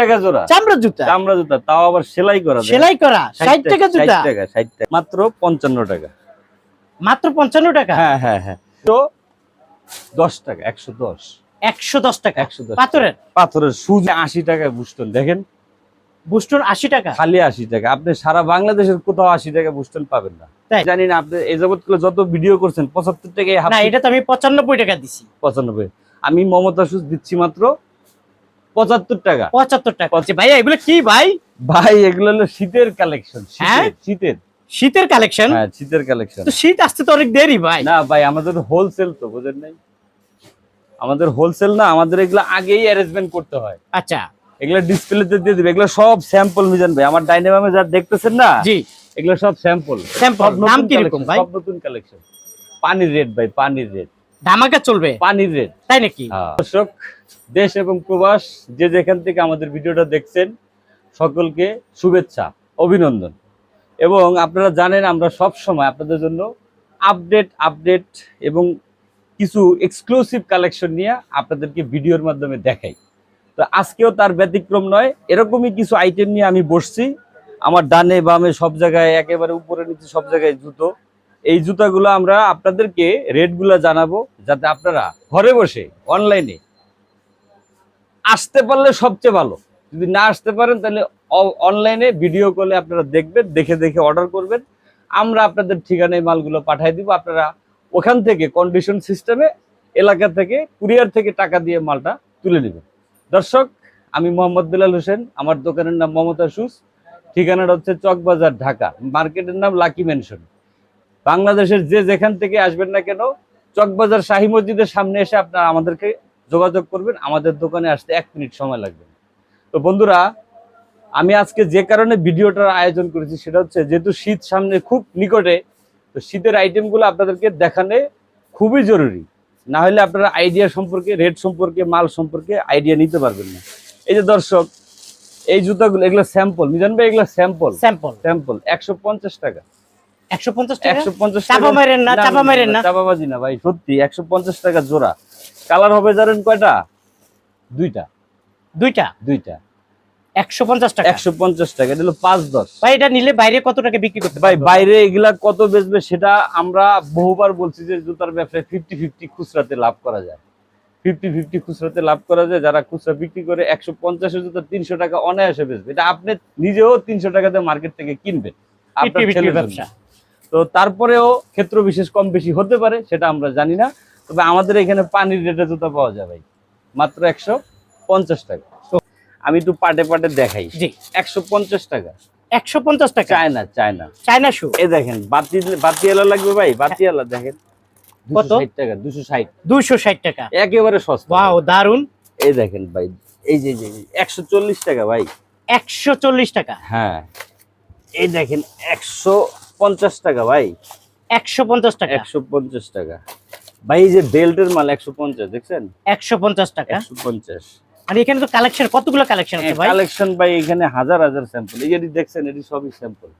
টাকা জোড়া। চামড়া জুতা। চামড়া জুতা তাও আবার সেলাই করা সেলাই করা 60 ষাট টাকা জুতা। 60 টাকা 60 টাকা মাত্র পঞ্চান্ন টাকা। মাত্র পঞ্চান্ন টাকা? হ্যাঁ হ্যাঁ হ্যাঁ। তো দশ টাকা একশো দশ। একশো দশ টাকা। একশো দশ পাথরের? পাথরের সুজ আশি টাকায় বুস্টন দেখেন। বুস্টন আশি টাকা? খালি আশি টাকা। আপনি সারা বাংলাদেশের কোথাও আশি টাকা বুস্টন পাবেন না? জানি না আপনি এই গুলো যত ভিডিও করছেন পঁচাত্তর টাকায় না এটা তো আমি পঁচানব্বই টাকা দিছি। পঁচানব্বই। আমি মমতা সুজ দিচ্ছি মাত্র পঁচাত্তর টাকা। পঁচাত্তর টাকা। ভাইয়া এগুলো কি ভাই? ভাই এগুলো হলো শীতের কালেকশন হ্যাঁ? শীতের। শীতের কালেকশন হ্যাঁ শীতের কালেকশন তো শীত আসতে তো অনেক দেরি ভাই। না ভাই আমাদের হোলসেল তো বুঝেন নাই? আমাদের হোলসেল না আমাদের এগুলো আগেই অ্যারেঞ্জমেন্ট করতে হয়। আচ্ছা। এগুলো ডিসপ্লেতে দিয়ে দিবে এগুলো সব স্যাম্পল মিজান ভাই। আমার ডাইনামামে যা দেখতেছেন না জি। এগুলো সব স্যাম্পল স্যাম্পল নাম কি রকম ভাই? সব নতুন কালেকশন পানির রেট ভাই পানির রেট ধামাকা চলবে? পানির রেট তাই নাকি? দর্শক দেশ এবং প্রবাস, যে যেখান থেকে আমাদের ভিডিওটা দেখছেন, সকলকে শুভেচ্ছা, অভিনন্দন। এবং আপনারা জানেন, আমরা সব সময় আপনাদের জন্য আপডেট আপডেট এবং কিছু এক্সক্লুসিভ কালেকশন নিয়ে আপনাদেরকে ভিডিওর মাধ্যমে দেখাই। তো আজকেও তার ব্যতিক্রম নয়, এরকমই কিছু আইটেম নিয়ে আমি বসছি। আমার ডানে বামে সব জায়গায়, একেবারে উপরে নিচে সব জায়গায় জুতো। এই জুতাগুলো আমরা আপনাদেরকে রেটগুলো জানাব, যাতে আপনারা ঘরে বসে অনলাইনে আসতে পারলে সবচেয়ে ভালো। যদি না আসতে পারেন, তাহলে অনলাইনে ভিডিও কলে আপনারা দেখবেন, দেখে দেখে অর্ডার করবেন। আমরা আপনাদের ঠিকানায় মালগুলো পাঠিয়ে দিব। আপনারা ওখান থেকে কন্ডিশন সিস্টেমে এলাকা থেকে কুরিয়ার থেকে টাকা দিয়ে মালটা তুলে নেবেন। দর্শক, আমি মোহাম্মদ বেলাল হোসেন, আমার দোকানের নাম মমতা সুস। ঠিকানাটা হচ্ছে চকবাজার, ঢাকা। মার্কেটের নাম লাকি মেনশন বাংলাদেশের যে যেখান থেকে আসবেন না কেন, চকবাজার শাহী মসজিদের সামনে এসে আপনারা আমাদেরকে যোগাযোগ করবেন আমাদের দোকানে আসতে এক মিনিট সময় লাগবে। তো বন্ধুরা আমি আজকে যে কারণে ভিডিওটার আয়োজন করেছি সেটা হচ্ছে যেহেতু শীত সামনে খুব নিকটে তো শীতের আইটেমগুলো আপনাদেরকে দেখানো খুবই জরুরি। না হলে আপনারা আইডিয়া সম্পর্কে রেট সম্পর্কে মাল সম্পর্কে আইডিয়া নিতে পারবেন না। এই যে দর্শক এই জুতাগুলো এগুলো স্যাম্পল মিজান ভাই এগুলো স্যাম্পল স্যাম্পল স্যাম্পল একশো পঞ্চাশ টাকা। একশো পঞ্চাশ টাকা? একশো পঞ্চাশ টাকা চাপা মারেন না, চাপা মারেন না। চাপাবাজি না ভাই সত্যি একশো পঞ্চাশ টাকা জোড়া। কালার হবে জানেন কয়টা? দুইটা। দুইটা? দুইটা। একশো পঞ্চাশ টাকা। একশো পঞ্চাশ টাকা এটা হলো পাঁচ দশ। ভাই এটা নিলে বাইরে কত টাকা বিক্রি করতে ভাই বাইরে এগুলা কত বেচবে সেটা আমরা বহুবার বলছি যে জুতার ব্যবসায় ফিফটি ফিফটি খুচরাতে লাভ করা যায়। ফিফটি ফিফটি খুচরাতে লাভ করা যায় যারা খুচরা বিক্রি করে একশো পঞ্চাশের জুতা তিনশো টাকা অনায়াসে বেচবে। এটা আপনি নিজেও তিনশো টাকাতে মার্কেট থেকে কিনবেন আপনার 50-50 ছেলের জন্য। ব্যবসা। তো তারপরেও ক্ষেত্র বিশেষ কম বেশি হতে পারে সেটা আমরা জানি না। তবে আমাদের এখানে পানির রেটে জুতা পাওয়া যায় ভাই। মাত্র একশো পঞ্চাশ টাকা। আমি একটু পাটে পাটে দেখাই। একশো পঞ্চাশ টাকা। একশো পঞ্চাশ টাকা? China China. চায়না শু এই দেখেন বাতি বাতি এলা লাগবে ভাই বাতি এলা দেখেন। কত? 260 টাকা দুশো ষাট। ষাট টাকা। একেবারে সস্তা। দারুণ এই দেখেন ভাই এই যে একশো চল্লিশ টাকা ভাই। একশো চল্লিশ টাকা? হ্যাঁ। এই দেখেন একশো পঞ্চাশ টাকা ভাই। একশো পঞ্চাশ টাকা? একশো পঞ্চাশ টাকা। ভাই এই যে বেল্টের মাল একশো পঞ্চাশ দেখছেন? একশো পঞ্চাশ টাকা। একশো পঞ্চাশ। মানে এখানে তো কালেকশন কতগুলো কালেকশন আছে ভাই? কালেকশন ভাই এখানে হাজার হাজার স্যাম্পল এই যেটি দেখছেন এটি সবই স্যাম্পল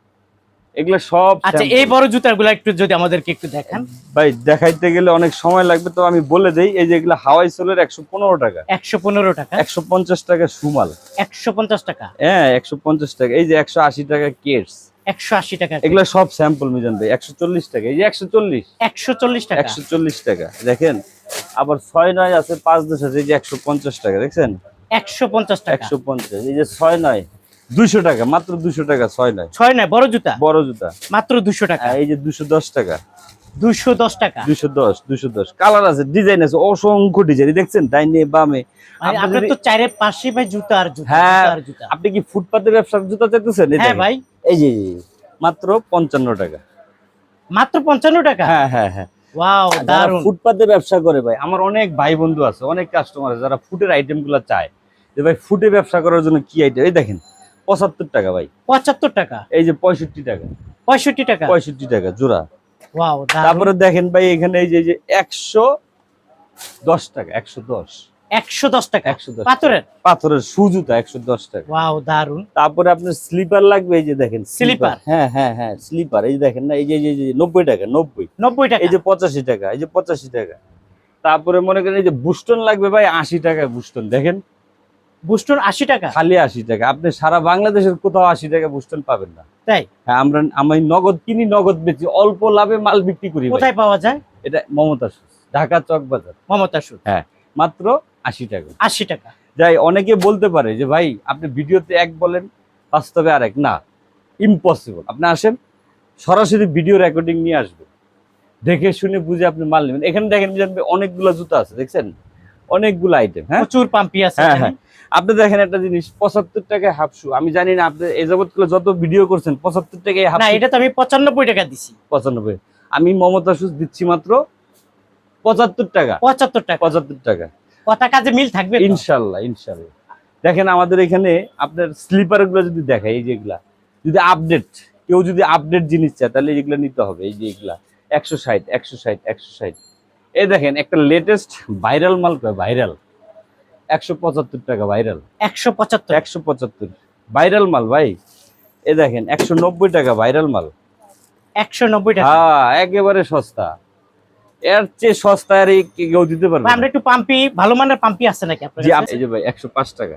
এগুলো সব আচ্ছা এই বড় জুতাগুলো একটু যদি আমাদেরকে একটু দেখান। ভাই দেখাইতে গেলে অনেক সময় লাগবে তো আমি বলে দেই এই যে এগুলো হাওয়াই সোলের একশো পনেরো টাকা। একশো পনেরো টাকা। একশো পঞ্চাশ টাকা সুমাল। একশো পঞ্চাশ টাকা। হ্যাঁ একশো পঞ্চাশ টাকা। এই যে একশো আশি টাকা কেটস। একশো আশি টাকা এগুলো সব স্যাম্পল মিজান ভাই একশো চল্লিশ টাকা এই যে একশো চল্লিশ। একশো চল্লিশ টাকা। একশো চল্লিশ টাকা দেখেন আবার ছয় নয় আছে পাঁচ দশ আছে এই যে একশো পঞ্চাশ টাকা দেখছেন? একশো পঞ্চাশ টাকা। একশো পঞ্চাশ এই যে ছয় নয় দুশো টাকা মাত্র দুশো টাকা ছয় নয়। ছয় নয় বড় জুতা? বড় জুতা। মাত্র দুশো টাকা। এই যে দুশো দশ টাকা। দুশো দশ টাকা। দুশো দশ দুশো দশ। কালার আছে ডিজাইন আছে অসংখ্য ডিজাইন দেখছেন ডাইনে বামে। আপনি আপনার তো চাইরে পাশে ভাই জুতা আর জুতা হ্যাঁ, আর জুতা। আপনি কি ফুটপাতে ব্যবসার জুতা চাইতেছেন? হ্যাঁ ভাই। এই যে মাত্র পঞ্চান্ন টাকা। মাত্র পঞ্চান্ন টাকা? হ্যাঁ হ্যাঁ হ্যাঁ। ওয়াও দারুণ ফুটপাতে ব্যবসা করে ভাই আমার অনেক ভাই বন্ধু আছে অনেক কাস্টমার আছে যারা ফুডের আইটেমগুলো চায়। যে ভাই ফুডে ব্যবসা করার জন্য কি আইটেম এই দেখেন পঁচাত্তর টাকা ভাই। পঁচাত্তর টাকা? এই যে পঁয়ষট্টি টাকা। পঁয়ষট্টি টাকা? পঁয়ষট্টি টাকা জোড়া। তারপরে দেখেন ভাই এখানে এই যে এই যে একশো দশ টাকা একশো দশ। একশো দশ টাকা? একশো দশ পাথরের? পাথরের সুজুতা একশো দশ টাকা। ওয়াও দারুণ তারপরে আপনার স্লিপার লাগবে এই যে দেখেন Slipper? হ্যাঁ হ্যাঁ হ্যাঁ স্লিপার। এই যে দেখেন না এই যে- এই যে নব্বই টাকা নব্বই। নব্বই টাকা? এই যে পঁচাশি টাকা এই যে পঁচাশি টাকা। তারপরে মনে করেন এই যে বুস্টন লাগবে ভাই আশি টাকা বুস্টন দেখেন। বুস্টন আশি টাকা। খালি আশি টাকা। আপনি সারা বাংলাদেশের কোথাও আশি টাকা বুস্টন পাবেন না। তাই? হ্যাঁ আমরা আমি নগদ কিনি নগদ বেচি অল্প লাভে মাল বিক্রি করি কোথায় পাওয়া যায়? এটা মমতা ঢাকা চক বাজার। মমতা সুদ মাত্র আশি টাকা। আশি টাকা। যাই অনেকে বলতে পারে যে ভাই আপনি ভিডিওতে এক বলেন বাস্তবে আরেক। না ইম্পসিবল আপনি আসেন সরাসরি ভিডিও রেকর্ডিং নিয়ে আসবেন। দেখে শুনে বুঝে আপনি মাল নেবেন। এখানে দেখেন অনেকগুলো জুতা আছে দেখছেন? অনেকগুলো আইটেম হ্যাঁ? প্রচুর পাম্পি আছে হ্যাঁ, এখানে। আপনি দেখেন একটা জিনিস পঁচাত্তর টাকায় হাফ শু আমি জানি না আপনি এই যাবৎ যত ভিডিও করছেন পঁচাত্তর টাকায় হাফ না এটা তো আমি পঁচানব্বই টাকা দিছি। পঁচানব্বই। আমি মমতা শুজ দিচ্ছি মাত্র পঁচাত্তর টাকা। পঁচাত্তর টাকা। পঁচাত্তর টাকা। কথা কাজে মিল থাকবে? ইনশাল্লাহ ইনশাল্লাহ। দেখেন আমাদের এখানে আপনার স্লিপারগুলো যদি দেখায় এই যেগুলা যদি আপডেট কেউ যদি আপডেট জিনিস চায় তাহলে এগুলো নিতে হবে। এই যে এগুলা একশো ষাট একশো ষাট একশো ষাট। এই দেখেন একটা লেটেস্ট ভাইরাল মাল কয়? ভাইরাল একশো পঁচাত্তর টাকা ভাইরাল একশো পঁচাত্তর। একশো পঁচাত্তর। ভাইরাল মাল ভাই। এ দেখেন একশো নব্বই টাকা ভাইরাল মাল। একশো নব্বই টাকা। হ্যাঁ একেবারে সস্তা। এর চেয়ে সস্তা আর কেউ দিতে পারবে না। আমরা একটু পাম্পি ভালো মানের পাম্পি আছে নাকি আপনার এই যে ভাই একশো পাঁচ টাকা।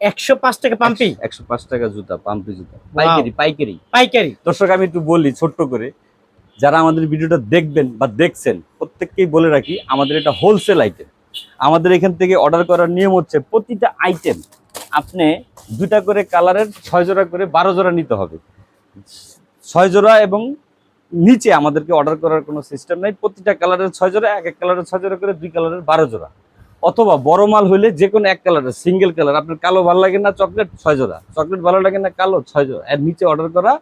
একশো পাঁচ টাকা পাম্পি? একশো পাঁচ টাকা জুতা পাম্পি জুতা। পাইকারি পাইকারি। পাইকারি। দর্শক আমি একটু বলি ছোট্ট করে। যারা আমাদের ভিডিওটা দেখবেন বা দেখছেন প্রত্যেককেই বলে রাখি আমাদের এটা হোলসেল আইটেম আমাদের এখান থেকে অর্ডার করার নিয়ম হচ্ছে প্রতিটা আইটেম আপনি দুটা করে কালারের ছয় জোড়া করে বারো জোড়া নিতে হবে। ছয় জোড়া এবং নিচে আমাদেরকে অর্ডার করার কোনো সিস্টেম নাই। প্রতিটা কালারের ছয় জোড়া এক এক কালারের ছয় জোড়া করে দুই কালারের বারো জোড়া। অথবা বড় মাল হইলে যে কোনো এক কালারের সিঙ্গেল কালার। আপনার কালো ভালো লাগে না চকলেট ছয় জোড়া। চকলেট ভালো লাগে না কালো ছয় জোড়া। এর নিচে অর্ডার করা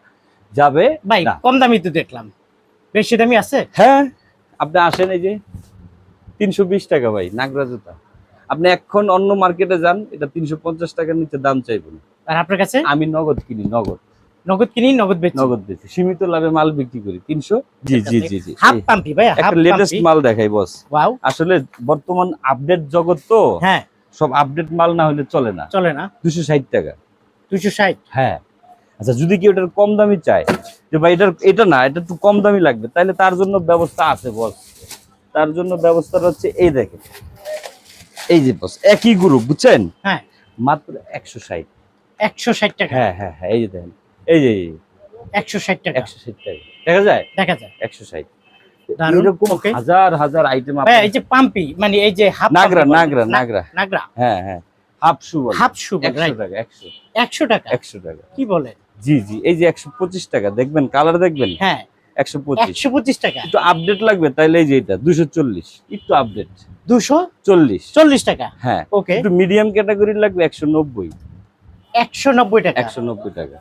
যাবে। কম দামি তো দেখলাম। বেশি দামি আছে? হ্যাঁ। আপনি আসেন এই যে তিনশো বিশ টাকা ভাই নাগরা জুতা। আপনি এখন অন্য মার্কেটে যান এটা তিনশো পঞ্চাশ টাকার নিচে দাম চাইবেন আর আপনার কাছে? আমি নগদ কিনি নগদ। নগদ কিনি নগদ বেচি? নগদ বেশি সীমিত লাভে মাল বিক্রি করি তিনশো। জি জি জি জি। হাফ পাম্পি ভাই একটা লেটেস্ট মাল দেখাই বস ওয়াও আসলে বর্তমান আপডেট জগৎ তো হ্যাঁ। সব আপডেট মাল না হলে চলে না। চলে না। দুশো ষাট টাকা। দুইশো ষাট? হ্যাঁ। আচ্ছা যদি কেউ এটার কম দামি চায় যে ভাই এটার এটা না এটা একটু কম দামি লাগবে তাহলে তার জন্য ব্যবস্থা আছে বস। তার জন্য ব্যবস্থাটা হচ্ছে এই দেখেন। এই যে বস একই গ্রুপ বুঝছেন? হ্যাঁ। মাত্র একশো ষাট। একশো ষাট টাকা। হ্যাঁ হ্যাঁ হ্যাঁ এই যে দেখেন এই যে একশো ষাট টাকা। একশো ষাট টাকা। দেখা যায়? দেখা যায়। একশো ষাট। দারুণ, হাজার হাজার আইটেম এই যে পাম্পি মানে এই যে হাফ নাগরা পাম্পি বলে। নাগরা নাগরা। নাগরা। হ্যাঁ হ্যাঁ। হাফ শু হাফ শু একশো টাকা একশো। একশো টাকা। একশো টাকা। কি বলে জি জি। এই যে একশো পঁচিশ টাকা দেখবেন কালার দেখবেন? হ্যাঁ। একশো পঁচিশ। একশো পঁচিশ টাকা। একটু আপডেট লাগবে তাইলে এই যে এটা দুশো চল্লিশ একটু আপডেট দুশো চল্লিশ। চল্লিশ টাকা। হ্যাঁ। ওকে একটু মিডিয়াম ক্যাটাগরির লাগবে একশো নব্বই। একশো নব্বই টাকা। একশো নব্বই টাকা।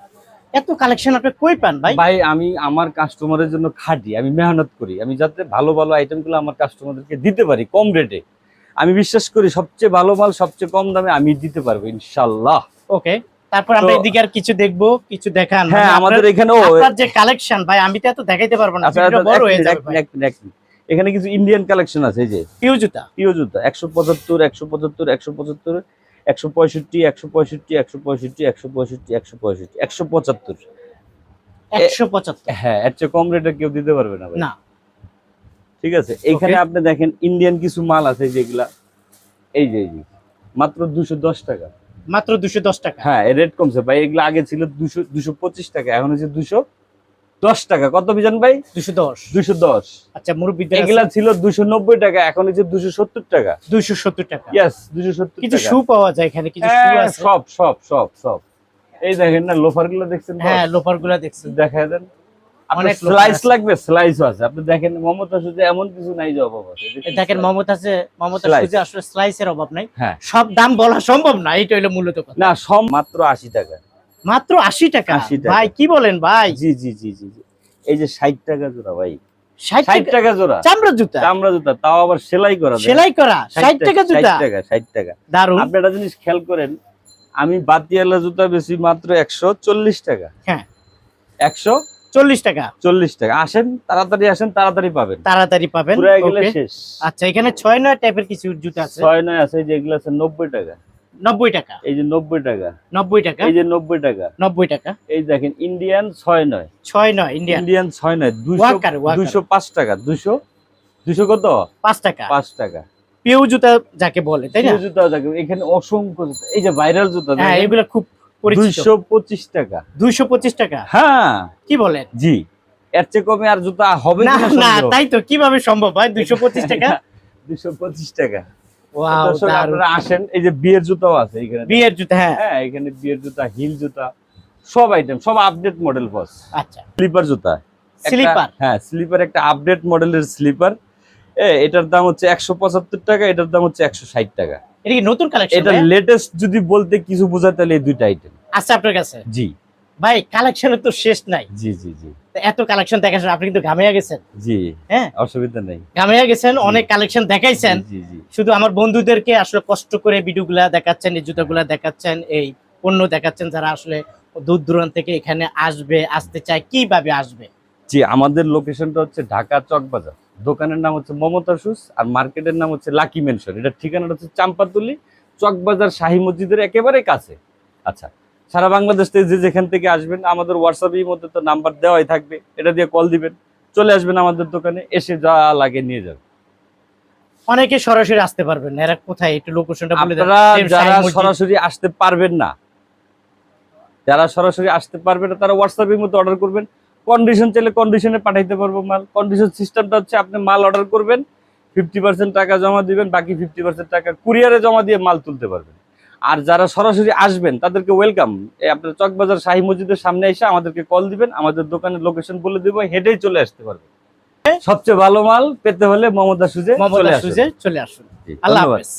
এত কালেকশন আপনি কই পান ভাই? ভাই আমি আমার কাস্টমারের জন্য খাটি আমি মেহনত করি। আমি যাতে ভালো ভালো আইটেমগুলো আমার কাস্টমারদেরকে দিতে পারি কম রেটে আমি বিশ্বাস করি সবচেয়ে ভালো মাল সবচেয়ে কম দামে আমি দিতে পারব ইনশাল্লাহ। ওকে তারপর আমরা এদিকে আর কিছু দেখব কিছু দেখান হ্যাঁ মানে আমাদের আপনার যে কালেকশন ভাই আমি তো এত দেখাইতে পারব না আচ্ছা, বড় হয়ে যাবে। এখানে কিছু ইন্ডিয়ান কালেকশন আছে এই যে। পিউ জুতা। প্রিয় জুতা একশো পঁচাত্তর একশো পঁচাত্তর একশো পঁচাত্তর একশো পঁয়ষট্টি একশো পঁয়ষট্টি একশো পঁয়ষট্টি একশো পঁয়ষট্টি একশো পঁয়ষট্টি একশো পঁচাত্তর। একশো পঁচাত্তর। হ্যাঁ এর চেয়ে কম রেটে কেউ দিতে পারবে না না। ঠিক আছে Okay. আপনি দেখেন ইন্ডিয়ান কিছু মাল আছে যেগুলা এই যে এই যে মাত্র দুশো দশ টাকা। মাত্র দুশো দশ টাকা। হ্যাঁ রেট কমছে। ভাই এগুলো আগে ছিল দুশো দুশো টাকা এখন হচ্ছে দুশো দশ টাকা। কত বিজান ভাই? দুশো দশ। দুশো দশ। আচ্ছা মুরব্বীদের এগুলা ছিল দুশো নব্বই টাকা এখন হচ্ছে দুশো সত্তর টাকা। দুইশো সত্তর টাকা। ইয়াস দুশো সত্তর কিছু শু পাওয়া যায় এখানে কিছু শু হ্যাঁ, আছে? সব সব সব সব। এই দেখেন না লোফারগুলো দেখছেন হ্যাঁ লোফারগুলা দেখছি। দেখা দেন। অনেক অনেক loafer স্লাইস লাগবে স্লাইসও আছে। আপনি দেখেন মমতা শুধু এমন কিছু নাই যে অভাব আছে। দেখেন মমত আছে মমতা Slice। সুজে আসলে স্লাইসের অভাব নাই। হ্যাঁ। সব দাম বলা সম্ভব না এটা হলো মূলত কথা। না সব মাত্র আশি টাকা। মাত্র আশি টাকা? 80 টাকা। ভাই কি বলেন ভাই? জি জি জি জি এই যে ষাট টাকা জোড়া ভাই। ষাট ষাট টাকা টাকা জোড়া। চামড়া জুতা? চামড়া জুতা তাও আবার সেলাই করা সেলাই করা? ষাট টাকা জুতা? 60 টাকা দারুণ আপনি একটা জিনিস খেয়াল করেন আমি বাতিয়ালা জুতা বেশি মাত্র একশো চল্লিশ টাকা। হ্যাঁ। একশো চল্লিশ টাকা। চল্লিশ টাকা। আসেন তাড়াতাড়ি আসেন তাড়াতাড়ি পাবেন। তাড়াতাড়ি পাবেন. শেষ। আচ্ছা এখানে ছয় নয় টাইপের কিছু জুতা আছে। ছয় নয় আছে যেগুলো আছে নব্বই টাকা। নব্বই টাকা। এই যে নব্বই টাকা। নব্বই টাকা। এই যে নব্বই টাকা। নব্বই টাকা। এই দেখেন ইন্ডিয়ান ছয় নয়। ছয় নয় ইন্ডিয়ান ইন্ডিয়ান ছয় নয় দুশো পাঁচ টাকা। দুশো দুশো কত? পাঁচ টাকা। পাঁচ টাকা। পিউ জুতা যাকে বলে তাই না? Shoe জুতা দেখেন এখানে অসংখ্য এই যে ভাইরাল জুতা হ্যাঁ এগুলো খুব পরিচিত। দুইশো পঁচিশ টাকা। দুইশো পঁচিশ টাকা? হ্যাঁ। কি বলেন? জি। এর চেয়ে কমে আর জুতা হবে না না তাই তো কীভাবে সম্ভব হয়? দুইশো পঁচিশ টাকা? দুইশো পঁচিশ টাকা। ওয়াও আপনারা আসেন এই যে বিয়ের জুতাও আছে এখানে। বিয়ের জুতা হ্যাঁ। হ্যাঁ এখানে বিয়ের জুতা হিল জুতা সব আইটেম সব আপডেট মডেল বস আচ্ছা। স্লিপার জুতা। স্লিপার? হ্যাঁ স্লিপার একটা আপডেট মডেলের স্লিপার। এটার দাম হচ্ছে একশো পঁচাত্তর টাকা এটার দাম হচ্ছে একশো ষাট টাকা। এটা কি নতুন কালেকশন এটা লেটেস্ট যদি বলতে কিছু বোঝায় তাহলে এই দুইটা আইটেম আছে আপনার কাছে? জি। ভাই কালেকশনের তো শেষ নাই। জি জি জি। এত কালেকশন দেখাচ্ছেন আপনি কিন্তু ঘামিয়া গেছেন। জি হ্যাঁ? অসুবিধা নেই। ঘামিয়া গেছেন অনেক কালেকশন দেখাইছেন। জি জি শুধু আমার বন্ধুদেরকে আসলে কষ্ট করে ভিডিওগুলা দেখাচ্ছেন এই জুতাগুলা দেখাচ্ছেন এই পণ্য দেখাচ্ছেন যারা আসলে দূর দূরান্ত থেকে এখানে আসবে আসতে চায় কীভাবে আসবে? জি আমাদের লোকেশনটা হচ্ছে ঢাকা চকবাজার। দোকানের নাম হচ্ছে মমতা শুস আর মার্কেটের নাম হচ্ছে লাকি মেনশন এটা ঠিকানাটা হচ্ছে চাম্পাতুলি চকবাজার শাহী মসজিদের একেবারে কাছে। আচ্ছা সারা বাংলাদেশ থেকে যে যেখান থেকে আসবেন আমাদের হোয়াটসঅ্যাপের মধ্যে তো নাম্বার দেওয়াই থাকবে। এটা দিয়ে কল দিবেন চলে আসবেন আমাদের দোকানে এসে যা লাগে নিয়ে যাবেন। অনেকে সরাসরি আসতে পারবেন না। এরা কোথায়? একটু লোকেশনটা বলে দেন। আপনারা যারা সরাসরি আসতে পারবেন না যারা সরাসরি আসতে পারবে না তারা হোয়াটসঅ্যাপের মধ্যে অর্ডার করবেন। কন্ডিশন চাইলে কন্ডিশনে পাঠাইতে পারব মাল। কন্ডিশন সিস্টেমটা হচ্ছে আপনি মাল অর্ডার করবেন ফিফটি পার্সেন্ট টাকা জমা দিবেন বাকি ফিফটি পার্সেন্ট টাকা কুরিয়ারে জমা দিয়ে মাল তুলতে পারবেন। আর যারা সরাসরি আসবেন তাদেরকে ওয়েলকাম আপনার চকবাজার শাহী মসজিদের সামনে এসে আমাদেরকে কল দিবেন আমাদের দোকানের লোকেশন বলে দিব হেডেই চলে আসতে পারবে সবচেয়ে ভালো মাল পেতে হলে মমতা সুজে মমতা সুজে চলে আসুন। আল্লাহ হাফেজ।